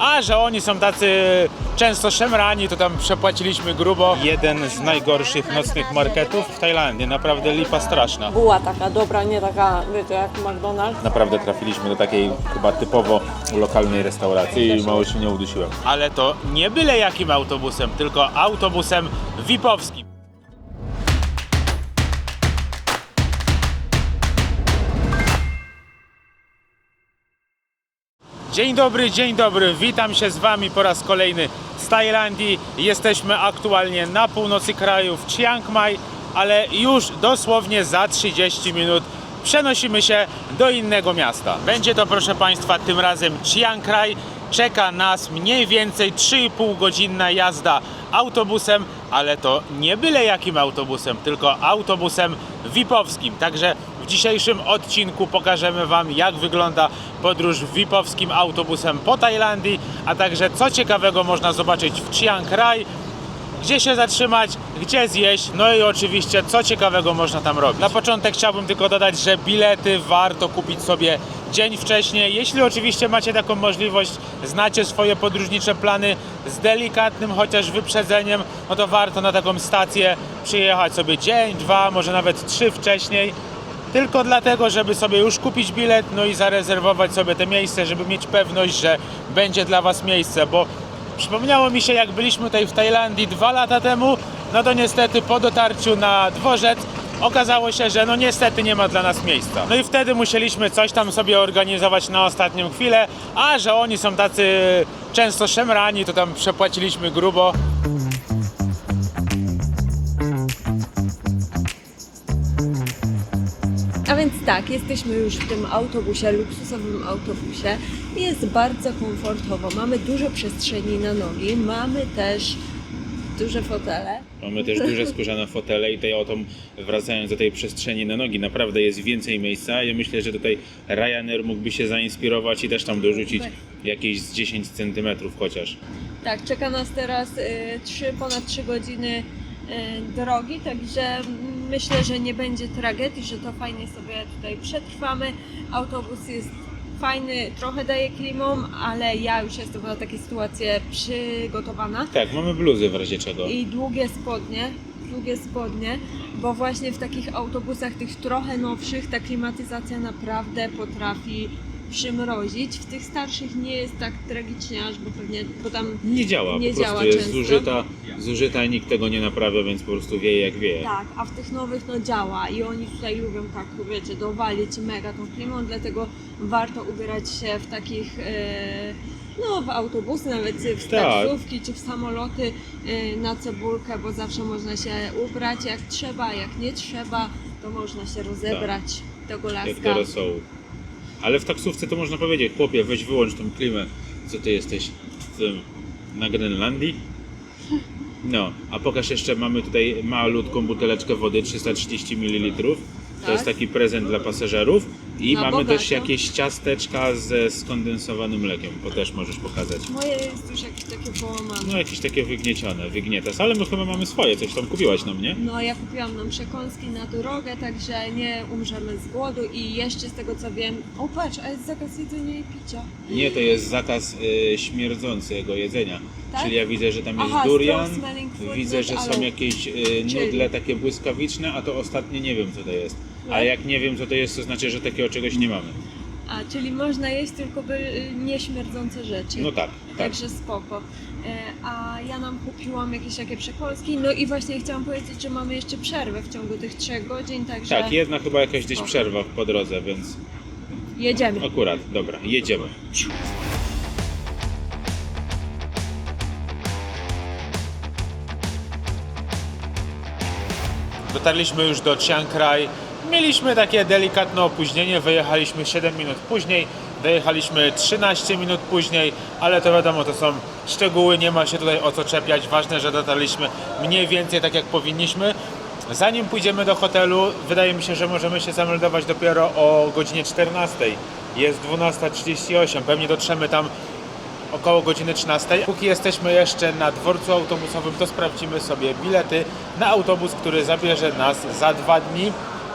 A że oni są tacy często szemrani, to tam przepłaciliśmy grubo. Jeden z najgorszych nocnych marketów w Tajlandii, naprawdę lipa straszna. Była taka dobra, nie taka, wiecie, jak McDonald's. Naprawdę trafiliśmy do takiej chyba typowo lokalnej restauracji i mało się nie udusiłem. Ale to nie byle jakim autobusem, tylko autobusem VIP-owskim. Dzień dobry, dzień dobry, witam się z Wami po raz kolejny z Tajlandii. Jesteśmy aktualnie na północy kraju w Chiang Mai, ale już dosłownie za 30 minut przenosimy się do innego miasta. Będzie to, proszę Państwa, tym razem Chiang Rai. Czeka nas mniej więcej 3,5 godzinna jazda autobusem, ale to nie byle jakim autobusem, tylko autobusem VIP-owskim. Także w dzisiejszym odcinku pokażemy Wam, jak wygląda podróż VIP-owskim autobusem po Tajlandii, a także co ciekawego można zobaczyć w Chiang Rai, gdzie się zatrzymać, gdzie zjeść, no i oczywiście co ciekawego można tam robić. Na początek chciałbym tylko dodać, że bilety warto kupić sobie dzień wcześniej. Jeśli oczywiście macie taką możliwość, znacie swoje podróżnicze plany z delikatnym chociaż wyprzedzeniem, no to warto na taką stację przyjechać sobie dzień, dwa, może nawet trzy wcześniej. Tylko dlatego, żeby sobie już kupić bilet, no i zarezerwować sobie te miejsce, żeby mieć pewność, że będzie dla Was miejsce, bo Przypomniało mi się, jak byliśmy tutaj w Tajlandii dwa lata temu, no to niestety po dotarciu na dworzec okazało się, że no niestety nie ma dla nas miejsca. No i wtedy musieliśmy coś tam sobie organizować na ostatnią chwilę, a że oni są tacy często szemrani, to tam przepłaciliśmy grubo. Tak, jesteśmy już w tym autobusie, luksusowym autobusie. Jest bardzo komfortowo. Mamy dużo przestrzeni na nogi, mamy też duże fotele. Mamy też duże skórzane fotele i tutaj o tą, wracając do tej przestrzeni na nogi, naprawdę jest więcej miejsca. Ja myślę, że tutaj Ryanair mógłby się zainspirować i też tam dorzucić jakieś z 10 cm chociaż. Tak, czeka nas teraz y, trzy, ponad 3 godziny y, drogi, także mm, myślę, że nie będzie tragedii, że to fajnie sobie tutaj przetrwamy. Autobus jest fajny, trochę daje klimą, ale ja już jestem na takie sytuacje przygotowana. Tak, mamy bluzy w razie czego. i długie spodnie, długie spodnie, bo właśnie w takich autobusach tych trochę nowszych ta klimatyzacja naprawdę potrafi przymrozić. W tych starszych nie jest tak tragicznie aż, bo pewnie, bo tam Nie działa, Nie po prostu działa jest często. zużyta, zużyta, nikt tego nie naprawia, więc po prostu wieje jak wieje. tak, a w tych nowych no działa i oni tutaj lubią tak, wiecie, dowalić mega tą klimą, dlatego warto ubierać się w takich e, no w autobusy, nawet w Tak. taksówki czy w samoloty e, na cebulkę, bo zawsze można się ubrać jak trzeba, jak nie trzeba, to można się rozebrać tego Jak laska. do rosołu. Ale w taksówce to można powiedzieć, chłopie, weź wyłącz tą klimę, co ty jesteś w tym, na Grenlandii? No, a pokaż jeszcze, mamy tutaj malutką buteleczkę wody, 330 ml. To Tak. jest taki prezent dla pasażerów. I No, mamy bogato. też jakieś ciasteczka ze skondensowanym mlekiem, to też możesz pokazać. Moje jest już jakieś takie połamane. No jakieś takie wygniecione, wygnietas, ale my chyba mamy swoje, coś tam kupiłaś nam, nie? No, ja kupiłam nam przekąski na drogę, także nie umrzemy z głodu i jeszcze z tego co wiem, o patrz, a jest zakaz jedzenia i picia. Nie, to jest zakaz y, śmierdzącego jedzenia. Tak? Czyli ja widzę, że tam jest Aha, durian, strong smelling food, widzę, że ale- są jakieś y, Czyli- nudle takie błyskawiczne, a to ostatnie nie wiem co to jest. A Tak? jak nie wiem co to jest, to znaczy, że takiego czegoś nie mamy. A, czyli można jeść tylko by y, nieśmierdzące rzeczy. No tak, tak. Także spoko. E, A ja nam kupiłam jakieś takie przekąski, no i właśnie chciałam powiedzieć, że mamy jeszcze przerwę w ciągu tych trzech godzin, także Tak, jedna chyba jakaś gdzieś przerwa po drodze, więc jedziemy. akurat, dobra, jedziemy. Dotarliśmy już do Chiang Rai. Mieliśmy takie delikatne opóźnienie, wyjechaliśmy 7 minut później, dojechaliśmy 13 minut później, ale to wiadomo, to są szczegóły, nie ma się tutaj o co czepiać. Ważne, że dotarliśmy mniej więcej tak jak powinniśmy. Zanim pójdziemy do hotelu, wydaje mi się, że możemy się zameldować dopiero o godzinie 14. Jest 12.38, pewnie dotrzemy tam około godziny 13. Póki jesteśmy jeszcze na dworcu autobusowym, to sprawdzimy sobie bilety na autobus, który zabierze nas za dwa dni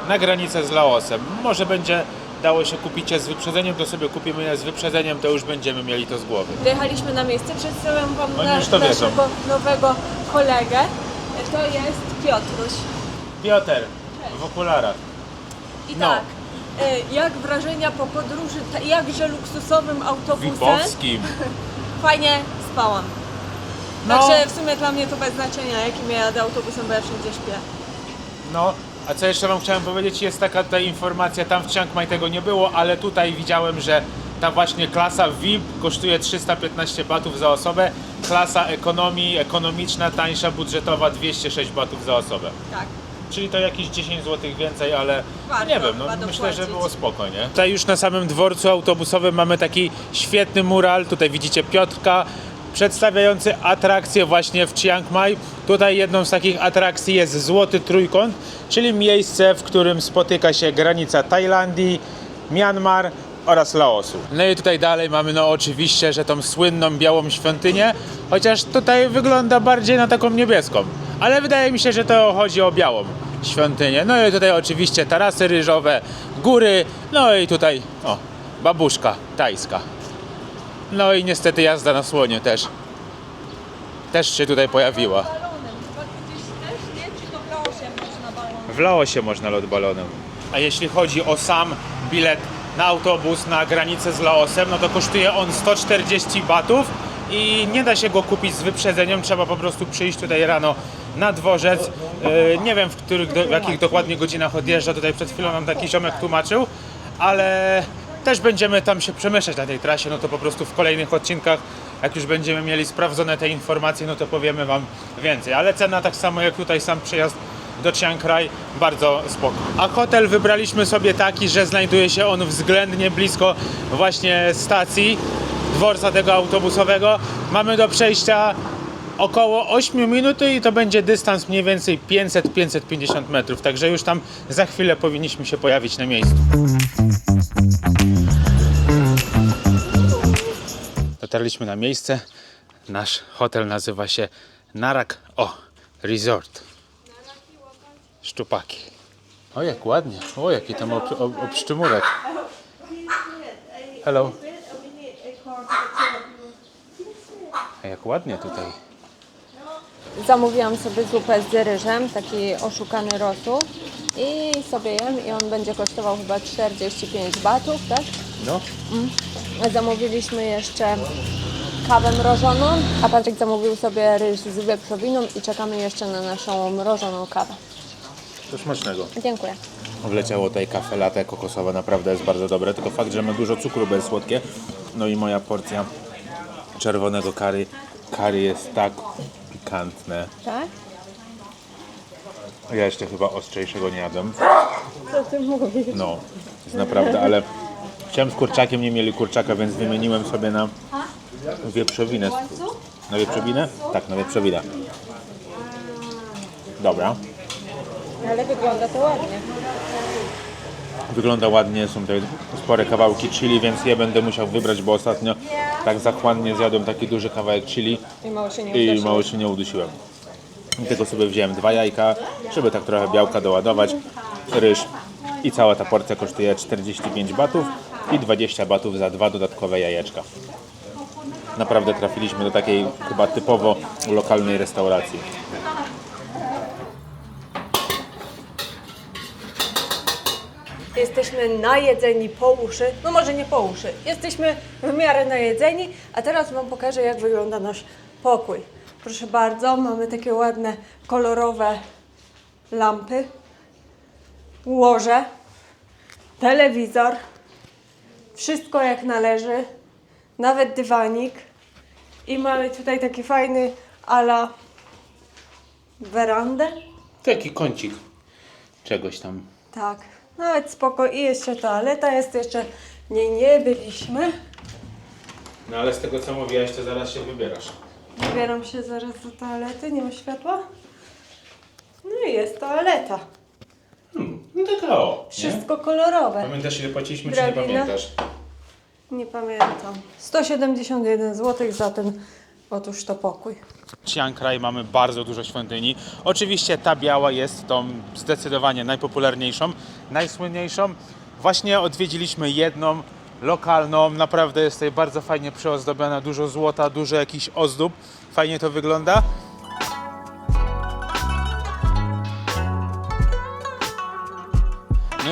na granicę z Laosem. Może będzie dało się kupić je z wyprzedzeniem, to sobie kupimy je z wyprzedzeniem, to już będziemy mieli to z głowy. Dojechaliśmy na miejsce, przedstawiam Wam na, wiedzą. naszego nowego kolegę. To jest Piotruś. Piotr, w okularach. I No. tak, jak wrażenia po podróży jakże luksusowym autobusem? Wipowskim. Fajnie spałam. No. Także w sumie dla mnie to bez znaczenia, jakim ja jadę autobusem, bo ja wszędzie śpię. No, a co jeszcze wam chciałem powiedzieć, jest taka tutaj informacja, tam w Chiang Mai tego nie było, ale tutaj widziałem, że ta właśnie klasa VIP kosztuje 315 batów za osobę, klasa ekonomii, ekonomiczna, tańsza, budżetowa 206 batów za osobę. Tak. Czyli to jakieś 10 zł więcej, ale Warto nie wiem, no, myślę, że było spoko, nie? Tutaj już na samym dworcu autobusowym mamy taki świetny mural, tutaj widzicie Piotrka, przedstawiający atrakcję właśnie w Chiang Mai. Tutaj jedną z takich atrakcji jest Złoty Trójkąt, czyli miejsce, w którym spotyka się granica Tajlandii, Myanmar oraz Laosu. No i tutaj dalej mamy no oczywiście, że tą słynną białą świątynię, chociaż tutaj wygląda bardziej na taką niebieską. Ale wydaje mi się, że to chodzi o białą świątynię. No i tutaj oczywiście tarasy ryżowe, góry, no i tutaj o, babuszka tajska. No i niestety jazda na słoniu też. Też się tutaj pojawiła. W Laosie można lot balonem. A jeśli chodzi o sam bilet na autobus na granicę z Laosem, no to kosztuje on 140 batów i nie da się go kupić z wyprzedzeniem, trzeba po prostu przyjść tutaj rano na dworzec. Yy, Nie wiem w, których, w jakich dokładnie godzinach odjeżdża, tutaj przed chwilą nam taki ziomek tłumaczył, ale też będziemy tam się przemieszczać na tej trasie, no to po prostu w kolejnych odcinkach, jak już będziemy mieli sprawdzone te informacje, no to powiemy Wam więcej. Ale cena tak samo jak tutaj sam przejazd do Chiang Rai bardzo spoko. A hotel wybraliśmy sobie taki, że znajduje się on względnie blisko właśnie stacji dworca tego autobusowego. Mamy do przejścia około 8 minut i to będzie dystans mniej więcej 500-550 metrów, także już tam za chwilę powinniśmy się pojawić na miejscu. Dotarliśmy na miejsce. Nasz hotel nazywa się Narak O Resort. Szczupaki. O jak ładnie. O jaki tam ob, ob, obszczymurek. Hello. Jak ładnie tutaj. Zamówiłam sobie zupę z ryżem, taki oszukany rosół i sobie jem i on będzie kosztował chyba 45 batów, tak? No. Zamówiliśmy jeszcze kawę mrożoną, a Patryk zamówił sobie ryż z wieprzowiną i czekamy jeszcze na naszą mrożoną kawę. To smacznego. Dziękuję. Wleciało tutaj kafe latte kokosowe, naprawdę jest bardzo dobre, tylko fakt, że ma dużo cukru, bo jest słodkie. No i moja porcja czerwonego curry. Curry jest tak pikantne. Tak? Ja jeszcze chyba ostrzejszego nie jadłem. Co ty mówisz? No, jest naprawdę, ale chciałem z kurczakiem, nie mieli kurczaka, więc wymieniłem sobie na wieprzowinę. Na wieprzowinę? Tak, na wieprzowinę. Dobra. Ale wygląda to ładnie. Wygląda ładnie, są tutaj spore kawałki chili, więc je będę musiał wybrać, bo ostatnio tak zachłannie zjadłem taki duży kawałek chili I mało się nie i mało się nie udusiłem. I tylko sobie wziąłem dwa jajka, żeby tak trochę białka doładować, ryż i cała ta porcja kosztuje 45 batów i 20 batów za dwa dodatkowe jajeczka. Naprawdę trafiliśmy do takiej chyba typowo lokalnej restauracji. Jesteśmy najedzeni po uszy, no może nie po uszy, jesteśmy w miarę najedzeni, a teraz Wam pokażę jak wygląda nasz pokój. Proszę bardzo, mamy takie ładne, kolorowe lampy, łoże, telewizor, wszystko jak należy, nawet dywanik. I mamy tutaj taki fajny ala werandę. Taki kącik czegoś tam. Tak, nawet spoko. I jeszcze toaleta jest, jeszcze w niej nie byliśmy. No ale z tego co mówiłaś, to zaraz się wybierasz. Wybieram się zaraz do toalety, nie ma światła. No i jest toaleta. Hmm, no taka o. nie? Wszystko kolorowe. Pamiętasz ile płaciliśmy, czy nie Drabina. pamiętasz? Nie pamiętam. 171 zł za ten otóż to pokój. Chiang Rai mamy bardzo dużo świątyni. Oczywiście ta biała jest tą zdecydowanie najpopularniejszą, najsłynniejszą. Właśnie odwiedziliśmy jedną lokalną, naprawdę jest tutaj bardzo fajnie przyozdobiona, dużo złota, dużo jakichś ozdób. Fajnie to wygląda.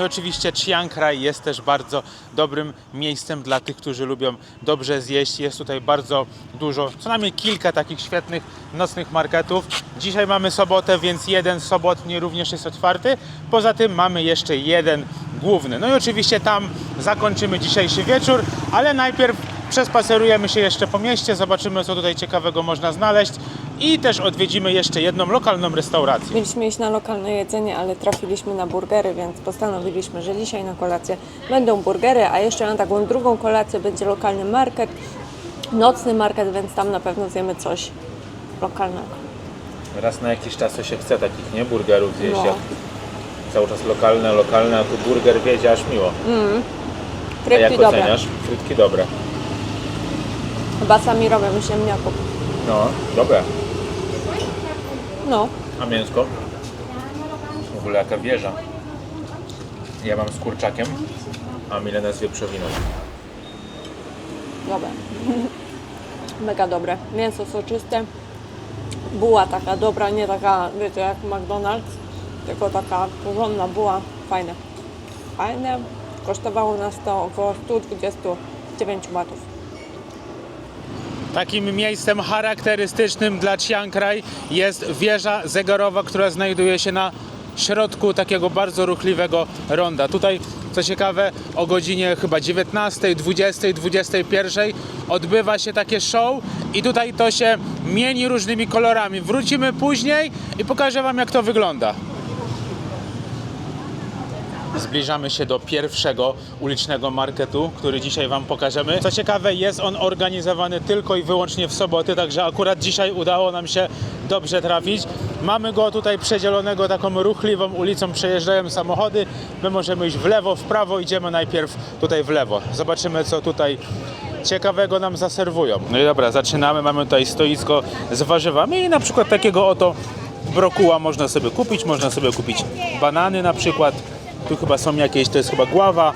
Oczywiście Chiang Rai jest też bardzo dobrym miejscem dla tych, którzy lubią dobrze zjeść. Jest tutaj bardzo dużo, co najmniej kilka takich świetnych nocnych marketów. Dzisiaj mamy sobotę, więc jeden sobotni również jest otwarty. Poza tym mamy jeszcze jeden główny. No i oczywiście tam zakończymy dzisiejszy wieczór, ale najpierw przespacerujemy się jeszcze po mieście, zobaczymy co tutaj ciekawego można znaleźć i też odwiedzimy jeszcze jedną lokalną restaurację. Mieliśmy iść na lokalne jedzenie, ale trafiliśmy na burgery, więc postanowiliśmy, że dzisiaj na kolację będą burgery, a jeszcze na taką drugą kolację będzie lokalny market, nocny market, więc tam na pewno zjemy coś lokalnego. Raz na jakiś czas to się chce takich, nie? Burgerów zjeść. No. Jak cały czas lokalne, lokalne, a tu burger wiedzie aż miło. a jak Frytki dobre. oceniasz? Frytki dobre. Chyba sami robią ziemniaków. No, dobre. No, A mięsko? W ogóle jaka wieża. Ja mam z kurczakiem, a Milena z wieprzowiną. dobre. Mega dobre. Mięso soczyste. Buła taka dobra, nie taka, wiecie, jak McDonald's, tylko taka porządna buła. Fajne. Fajne. Kosztowało nas to około 129 batów. Takim miejscem charakterystycznym dla Chiang Rai jest wieża zegarowa, która znajduje się na środku takiego bardzo ruchliwego ronda. Tutaj, co ciekawe, o godzinie chyba 19, 20, 21 odbywa się takie show i tutaj to się mieni różnymi kolorami. Wrócimy później i pokażę Wam, jak to wygląda. Zbliżamy się do pierwszego ulicznego marketu, który dzisiaj Wam pokażemy. Co ciekawe, jest on organizowany tylko i wyłącznie w soboty, także akurat dzisiaj udało nam się dobrze trafić. Mamy go tutaj przedzielonego taką ruchliwą ulicą, przejeżdżają samochody. My możemy iść w lewo, w prawo, idziemy najpierw tutaj w lewo. Zobaczymy, co tutaj ciekawego nam zaserwują. No i dobra, zaczynamy. Mamy tutaj stoisko z warzywami i na przykład takiego oto brokuła można sobie kupić. Można sobie kupić banany na przykład. Tu chyba są jakieś, to jest chyba gława,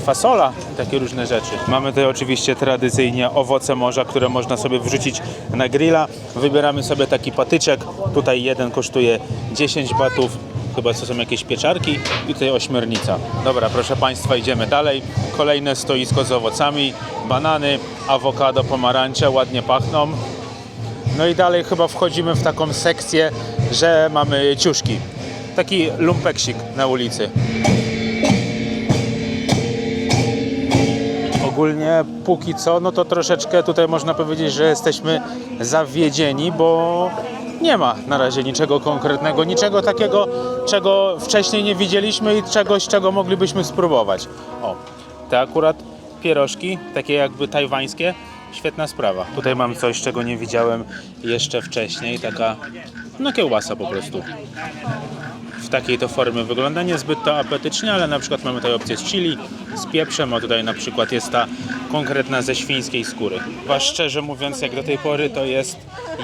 fasola i takie różne rzeczy. Mamy tutaj oczywiście tradycyjnie owoce morza, które można sobie wrzucić na grilla. Wybieramy sobie taki patyczek. Tutaj jeden kosztuje 10 batów. Chyba to są jakieś pieczarki i tutaj ośmiornica. Dobra, proszę Państwa, idziemy dalej. Kolejne stoisko z owocami, banany, awokado, pomarańcze, ładnie pachną. No i dalej chyba wchodzimy w taką sekcję, że mamy ciuszki. Taki lumpeksik na ulicy. Ogólnie póki co, no to troszeczkę tutaj można powiedzieć, że jesteśmy zawiedzieni, bo nie ma na razie niczego konkretnego, niczego takiego, czego wcześniej nie widzieliśmy i czegoś, czego moglibyśmy spróbować. O, te akurat pierożki, takie jakby tajwańskie, świetna sprawa. Tutaj mam coś, czego nie widziałem jeszcze wcześniej, taka no kiełbasa po prostu takiej to formie wygląda niezbyt to apetycznie, ale na przykład mamy tutaj opcję z chili, z pieprzem, a tutaj na przykład jest ta konkretna ze świńskiej skóry. Chyba szczerze mówiąc, jak do tej pory to jest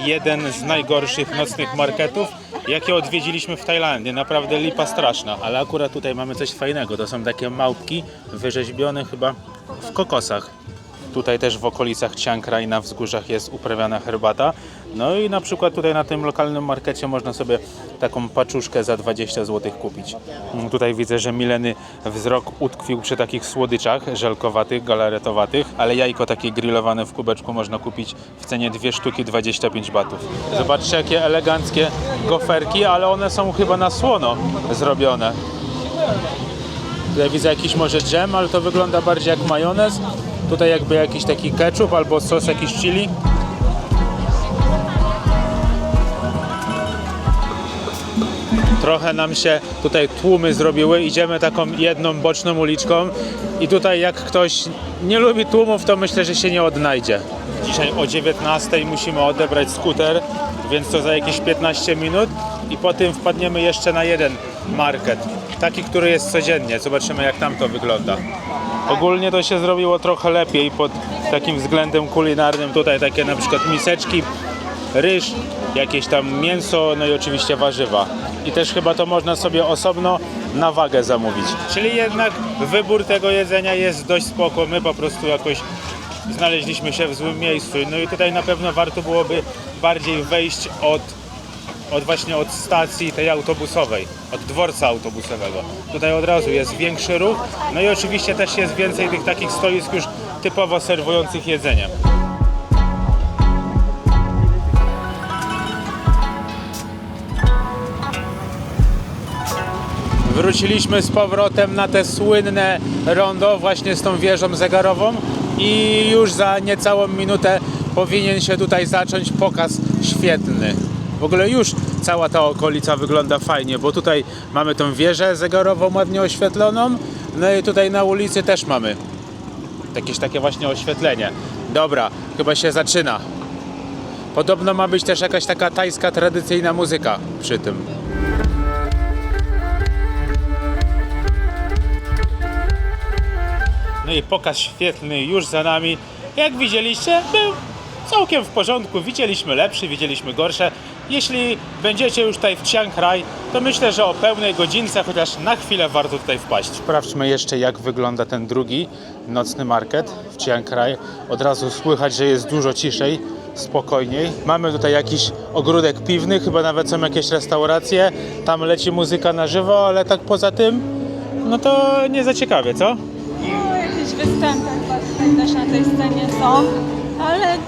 jeden z najgorszych nocnych marketów, jakie odwiedziliśmy w Tajlandii. Naprawdę lipa straszna, ale akurat tutaj mamy coś fajnego. To są takie małpki wyrzeźbione chyba w kokosach. Tutaj też w okolicach Chiang Rai na wzgórzach jest uprawiana herbata. No i na przykład tutaj na tym lokalnym markecie można sobie taką paczuszkę za 20 zł kupić. Mm, Tutaj widzę, że Mileny wzrok utkwił przy takich słodyczach żelkowatych, galaretowatych, ale jajko takie grillowane w kubeczku można kupić w cenie dwie sztuki 25 batów. Zobaczcie jakie eleganckie goferki, ale one są chyba na słono zrobione. Tutaj widzę jakiś może dżem, ale to wygląda bardziej jak majonez. Tutaj jakby jakiś taki ketchup albo sos jakiś chili. Trochę nam się tutaj tłumy zrobiły. Idziemy taką jedną boczną uliczką i tutaj jak ktoś nie lubi tłumów, to myślę, że się nie odnajdzie. Dzisiaj o 19 musimy odebrać skuter, więc to za jakieś 15 minut i po tym wpadniemy jeszcze na jeden market. Taki, który jest codziennie. Zobaczymy jak tam to wygląda. Ogólnie to się zrobiło trochę lepiej pod takim względem kulinarnym. Tutaj takie na przykład miseczki, ryż, jakieś tam mięso, no i oczywiście warzywa. I też chyba to można sobie osobno na wagę zamówić. Czyli jednak wybór tego jedzenia jest dość spoko. My po prostu jakoś znaleźliśmy się w złym miejscu. No i tutaj na pewno warto byłoby bardziej wejść od, od właśnie od stacji tej autobusowej, od dworca autobusowego. Tutaj od razu jest większy ruch, no i oczywiście też jest więcej tych takich stoisk już typowo serwujących jedzenie. Wróciliśmy z powrotem na te słynne rondo właśnie z tą wieżą zegarową i już za niecałą minutę powinien się tutaj zacząć pokaz świetny. W ogóle już cała ta okolica wygląda fajnie, bo tutaj mamy tą wieżę zegarową ładnie oświetloną, no i tutaj na ulicy też mamy jakieś takie właśnie oświetlenie. Dobra, chyba się zaczyna. Podobno ma być też jakaś taka tajska tradycyjna muzyka przy tym. No i pokaz świetny już za nami. Jak widzieliście, był całkiem w porządku. Widzieliśmy lepszy, widzieliśmy gorsze. Jeśli będziecie już tutaj w Chiang Rai, to myślę, że o pełnej godzince, chociaż na chwilę warto tutaj wpaść. Sprawdźmy jeszcze, jak wygląda ten drugi nocny market w Chiang Rai. Od razu słychać, że jest dużo ciszej, spokojniej. Mamy tutaj jakiś ogródek piwny, chyba nawet są jakieś restauracje. Tam leci muzyka na żywo, ale tak poza tym, no to nie za ciekawie, co? No, jakieś występy chyba tutaj też na tej scenie są, ale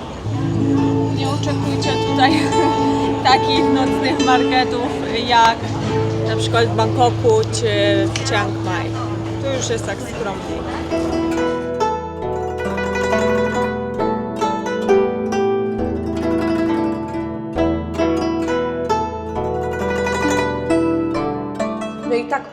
nie oczekujcie tutaj takich nocnych marketów jak na przykład w Bangkoku czy w Chiang Mai. Tu już jest tak skromniej.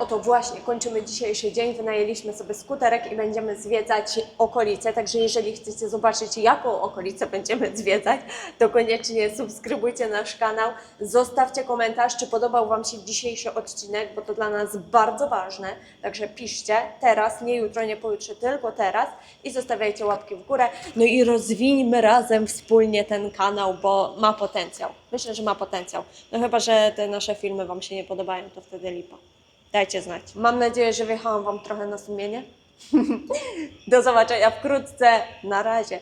Oto właśnie kończymy dzisiejszy dzień. Wynajęliśmy sobie skuterek i będziemy zwiedzać okolice. Także jeżeli chcecie zobaczyć, jaką okolicę będziemy zwiedzać, to koniecznie subskrybujcie nasz kanał. Zostawcie komentarz, czy podobał Wam się dzisiejszy odcinek, bo to dla nas bardzo ważne. Także piszcie teraz, nie jutro, nie pojutrze, tylko teraz i zostawiajcie łapki w górę. No i rozwijmy razem wspólnie ten kanał, bo ma potencjał. Myślę, że ma potencjał. No chyba, że te nasze filmy Wam się nie podobają, to wtedy lipa. Dajcie znać. Mam nadzieję, że wjechałam Wam trochę na sumienie. Do zobaczenia wkrótce. Na razie.